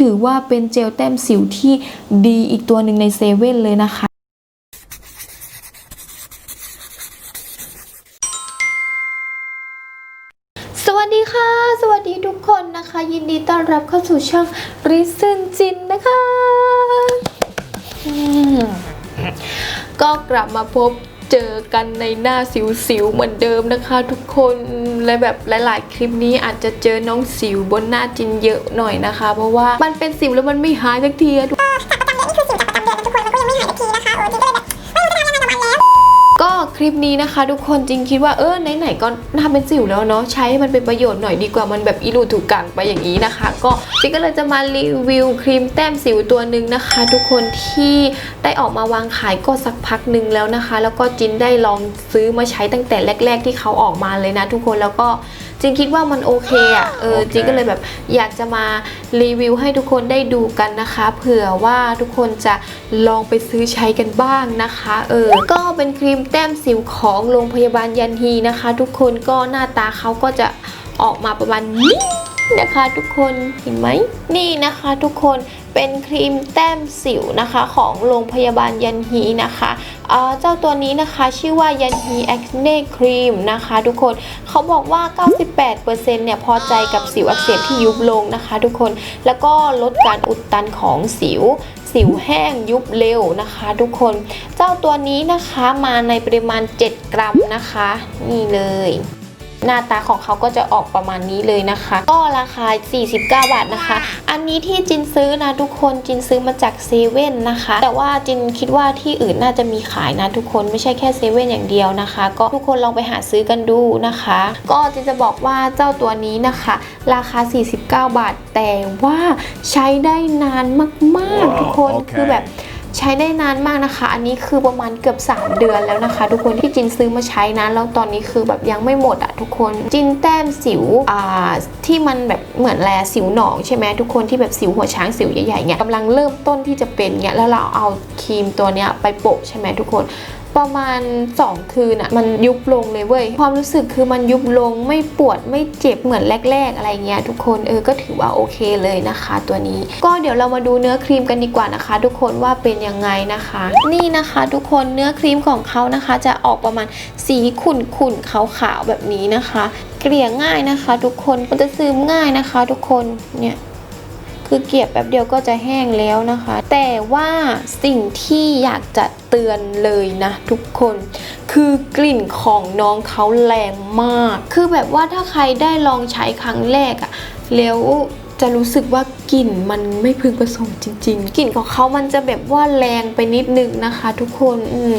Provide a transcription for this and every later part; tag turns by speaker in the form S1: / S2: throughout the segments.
S1: ถือว่าเป็นเจลแต้มสิวที่ดีอีกตัวหนึ่งในเซเว่นเลยนะคะสวัสดีค่ะ สวัสดีทุกคนนะคะ ยินดีต้อนรับเข้าสู่ช่องริซึนจินนะคะ ก็กลับมาพบ เจอกันในหน้าสิวๆเหมือนเดิมนะคะ ทุกคนและแบบหลาย ๆ คลิปนี้อาจจะเจอน้องสิวบนหน้าจินเยอะหน่อยนะคะ เพราะว่ามันเป็นสิวแล้วมันไม่หายสักที ลิปนี้นะคะ ทุกคนจริงคิดว่าเออไหนๆก็หน้าเป็นสิวแล้วเนาะใช้ให้มันเป็นประโยชน์หน่อยดีกว่ามันแบบอีรูถูกกังไปอย่างนี้นะคะ ก็จริงก็เลยจะมารีวิวครีมแต้มสิวตัวหนึ่งนะคะ ทุกคนที่ได้ออกมาวางขายก็สักพักหนึ่งแล้วนะคะ แล้วก็จินได้ลองซื้อมาใช้ตั้งแต่แรก ๆ ที่เขาออกมาเลยนะ ทุกคนแล้วก็ จริงคิดว่ามันโอเคอะ่ะเออ
S2: โอเค
S1: จริงก็เลยแบบอยากจะมารีวิวให้ทุกคนได้ดูกันนะคะ เผื่อว่าทุกคนจะลองไปซื้อใช้กันบ้างนะคะเออก็เป็นครีมแต้มสิวของโรงพยาบาลยันฮีนะคะ ทุกคนก็หน้าตาเขาก็จะออกมาประมาณนี้นะคะทุกคนเห็นไหมนี่นะคะทุกคน เป็นครีมแต้มสิวนะคะของโรงพยาบาลยันฮีนะคะเเจ้าตัวนี้นะคะชื่อว่ายันฮีแอคเน่ครีมนะคะทุกคนเขาบอกว่า 98%เนี่ยพอใจกับสิวอักเสบที่ยุบลงนะคะทุกคนแล้วก็ลดการอุดตันของสิวสิวแห้งยุบเร็วนะคะทุกคน เจ้าตัวนี้นะคะมาในปริมาณ 7 กรัมนะคะ นี่เลย หน้าตาของเขาก็จะออกประมาณนี้เลยนะคะ ก็ราคา 49 บาทนะคะ อันนี้ที่จินซื้อนะทุกคนจินซื้อมาจากเซเว่นนะคะ แต่ว่าจินคิดว่าที่อื่นน่าจะมีขายนะทุกคนไม่ใช่แค่เซเว่นอย่างเดียวนะคะ ก็ทุกคนลองไปหาซื้อกันดูนะคะ ก็จินจะบอกว่าเจ้าตัวนี้นะคะ ราคา 49 บาท แต่ว่าใช้ได้นานมากๆ ทุกคน
S2: โอเค
S1: คือแบบ ใช้ได้นานมากนะคะ อันนี้คือประมาณเกือบ 3 เดือนแล้วนะคะ ทุกคนที่จินซื้อมาใช้นะแล้วตอนนี้คือแบบยังไม่หมดอะทุกคน จินแต้มสิวอ่าที่มันแบบเหมือนแลสิวหนองใช่ไหมทุกคนที่แบบสิวหัวช้างสิวใหญ่ๆเนี่ยกำลังเริ่มต้นที่จะเป็นเนี่ยแล้วเราเอาครีมตัวเนี้ยไปโปะใช่ไหมทุกคน ประมาณ 2 คืนอะมันยุบลงเลยเว้ย ความรู้สึกคือมันยุบลงไม่ปวดไม่เจ็บเหมือนแรก ๆ อะไรเงี้ยทุกคนเออก็ถือว่าโอเคเลยนะคะตัวนี้ ก็เดี๋ยวเรามาดูเนื้อครีมกันดีกว่านะคะ ทุกคนว่าเป็นยังไงนะคะ นี่นะคะทุกคนเนื้อครีมของเขานะคะ จะออกประมาณสีขุ่นๆขาวๆแบบนี้นะคะ เกลี่ยง่ายนะคะ ทุกคนมันจะซึมง่ายนะคะ ทุกคนเนี่ย คือเกลียบแป๊บเดียวก็จะแห้งแล้วนะคะ แต่ว่าสิ่งที่อยากจะเตือนเลยนะทุกคน คือกลิ่นของน้องเขาแรงมาก คือแบบว่าถ้าใครได้ลองใช้ครั้งแรกอะแล้วจะรู้สึกว่ากลิ่นมันไม่พึงประสงค์จริง ๆ กลิ่นของเขามันจะแบบว่าแรงไปนิดนึงนะคะ ทุกคนอืม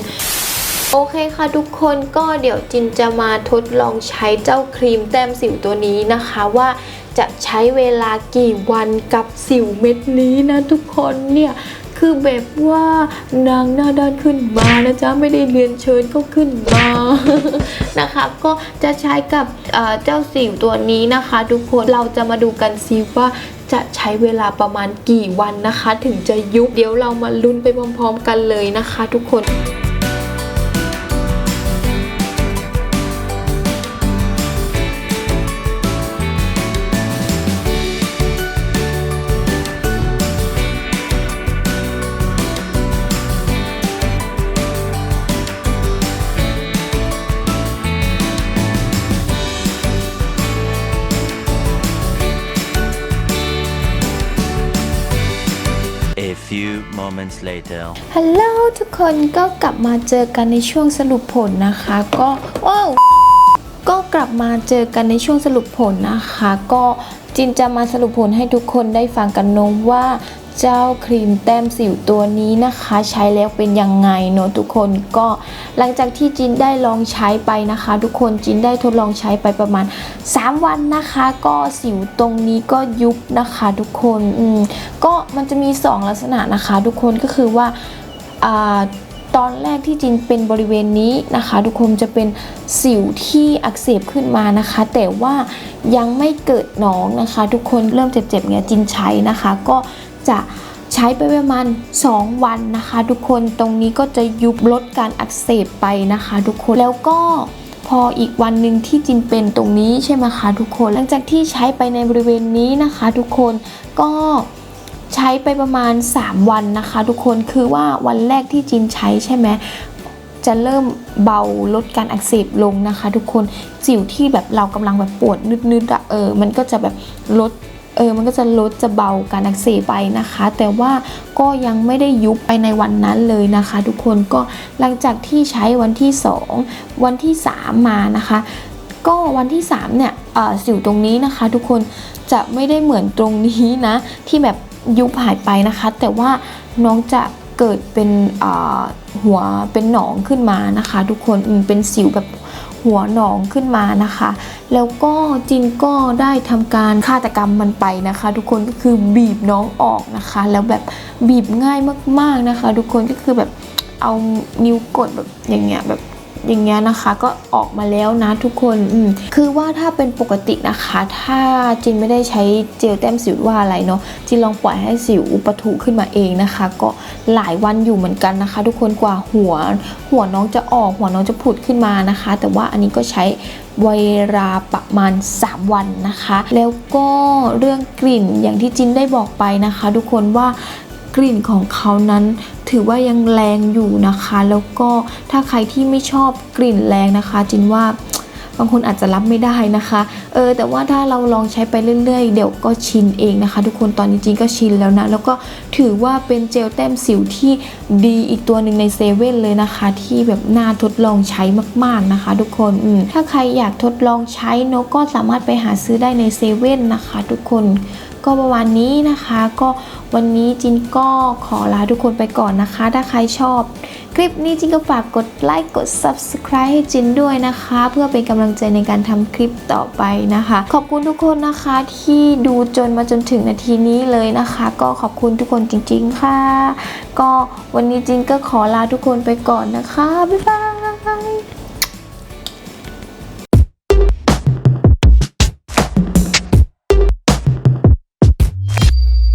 S1: โอเคค่ะทุกคนก็เดี๋ยวจินจะมาทดลองใช้เจ้าครีมแต้มสิวตัวนี้นะคะว่า จะใช้เวลากี่วันกับสิวเม็ดนี้นะทุกคนเนี่ยคือแบบว่านางหน้าด้านขึ้นมานะจ๊ะไม่ได้เรียนเชิญก็ขึ้นมานะคะก็จะใช้กับเจ้าสิวตัวนี้นะคะ ทุกคนเราจะมาดูกันซิว่าจะใช้เวลาประมาณกี่วันนะคะ ถึงจะยุบเดี๋ยวเรามาลุ้นไปพร้อมๆกันเลยนะคะ ทุกคน
S3: moments later.
S1: ฮัลโหลทุกคนก็กลับมาเจอกันในช่วงสรุปผลนะคะ ก็ว้าวก็กลับมาเจอกันในช่วงสรุปผลนะคะ ก็จินจะมาสรุปผลให้ทุกคนได้ฟังกันนอะว่า เจ้าครีมแต้มสิวตัวนี้นะคะ ใช้แล้วเป็นยังไงเนอะทุกคนก็หลังจากที่จินได้ลองใช้ไปนะคะ ทุกคนจินได้ทดลองใช้ไปประมาณ 3 วันนะคะ ก็สิวตรงนี้ก็ยุบนะคะ ทุกคนอืมก็มันจะมี 2 ลักษณะนะคะ ทุกคนก็คือว่าอ่าตอนแรกที่จินเป็นบริเวณนี้นะคะ ทุกคนจะเป็นสิวที่อักเสบขึ้นมานะคะ แต่ว่ายังไม่เกิดหนองนะคะ ทุกคนเริ่มเจ็บๆเนี่ยจินใช้นะคะ ก็ จะใช้ไปประมาณ 2 วันนะคะ ทุกคนตรงนี้ก็จะยุบลดการอักเสบไปนะคะ ทุกคนแล้วก็พออีกวันหนึ่งที่จินเป็นตรงนี้ใช่ไหมคะทุกคนหลังจากที่ใช้ไปในบริเวณนี้นะคะ ทุกคนก็ใช้ไปประมาณ 3 วันนะคะ ทุกคนคือว่าวันแรกที่จินใช้ใช่ไหมจะเริ่มเบาลดการอักเสบลงนะคะ ทุกคนสิวที่แบบเรากำลังแบบปวดนึดๆอะเออมันก็จะแบบลด เออมันก็จะลดจะเบาการอักเสบไปนะคะ แต่ว่าก็ยังไม่ได้ยุบไปในวันนั้นเลยนะคะ ทุกคนก็หลังจากที่ใช้วันที่ 2 วันที่ 3 มานะคะ ก็วันที่ 3 เนี่ยเอ่อสิวตรงนี้นะคะ ทุกคนจะไม่ได้เหมือนตรงนี้นะ ที่แบบยุบหายไปนะคะ แต่ว่าน้องจะเกิดเป็นอ่าหัวเป็นหนองขึ้นมานะคะ ทุกคนเป็นสิวแบบ หัวหนองขึ้นมานะคะ แล้วก็จินก็ได้ทำการฆาตกรรมมันไปนะคะ ทุกคนก็คือบีบน้องออกนะคะ แล้วแบบบีบง่ายมากๆนะคะ ทุกคนก็คือแบบเอานิ้วกดแบบอย่างเงี้ยแบบ อย่างเงี้ยนะคะก็ออกมาแล้วนะทุกคนอืมคือว่าถ้าเป็นปกตินะคะ ถ้าจินไม่ได้ใช้เจลแต้มสิวว่าอะไรเนาะจินลองปล่อยให้สิวปะทุขึ้นมาเองนะคะ ก็หลายวันอยู่เหมือนกันนะคะ ทุกคนกว่าหัว หัวน้องจะออกหัวน้องจะผุดขึ้นมานะคะ แต่ว่าอันนี้ก็ใช้เวลาประมาณ 3 วันนะคะ แล้วก็เรื่องกลิ่นอย่างที่จินได้บอกไปนะคะ ทุกคนว่า กลิ่นของเขานั้นถือว่ายังแรงอยู่นะคะ แล้วก็ถ้าใครที่ไม่ชอบกลิ่นแรงนะคะ จินว่าบางคนอาจจะรับไม่ได้นะคะ เออ แต่ว่าถ้าเราลองใช้ไปเรื่อยๆ เดี๋ยวก็ชินเองนะคะ ทุกคน ตอนนี้จินก็ชินแล้วนะ แล้วก็ถือว่าเป็นเจลแต้มสิวที่ดีอีกตัวหนึ่งในเซเว่นเลยนะคะ ที่แบบน่าทดลองใช้มากๆนะคะ ทุกคนอืถ้าใครอยากทดลองใช้เนอะก็สามารถไปหาซื้อได้ในเซเว่นนะคะ ทุกคน ก็ประมาณนี้นะคะ ก็วันนี้จินก็ขอลาทุกคนไปก่อนนะคะ ถ้าใครชอบ คลิปนี้จินก็ฝากกดไลค์กด subscribe ให้จินด้วยนะคะ เพื่อเป็นกำลังใจในการทำคลิปต่อไปนะคะ ขอบคุณทุกคนนะคะที่ดูจนมาจนถึงนาทีนี้เลยนะคะ ก็ขอบคุณทุกคนจริงๆค่ะ ก็วันนี้จินก็ขอลาทุกคนไปก่อนนะคะบ๊ายบาย